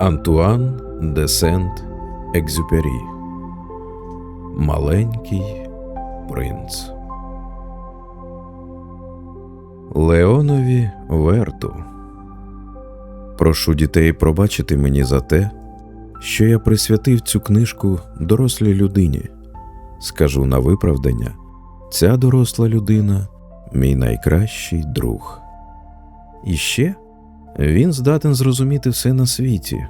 Антуан де Сент Екзюпері Маленький принц Леонові Верту Прошу дітей пробачити мені за те, що я присвятив цю книжку дорослій людині. Скажу на виправдання, ця доросла людина мій найкращий друг. І ще він здатен зрозуміти все на світі,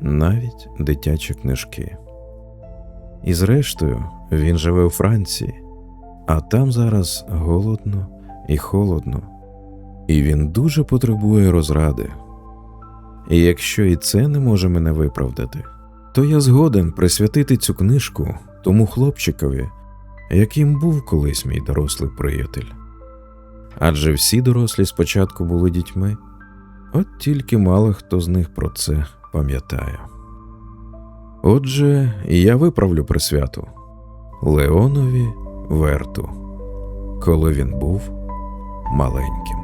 навіть дитячі книжки. І зрештою, він живе у Франції, а там зараз голодно і холодно, і він дуже потребує розради. І якщо і це не може мене виправдати, то я згоден присвятити цю книжку тому хлопчикові, яким був колись мій дорослий приятель. Адже всі дорослі спочатку були дітьми, от тільки мало хто з них про це пам'ятає. Отже, я виправлю присвяту Леонові Верту, коли він був маленьким.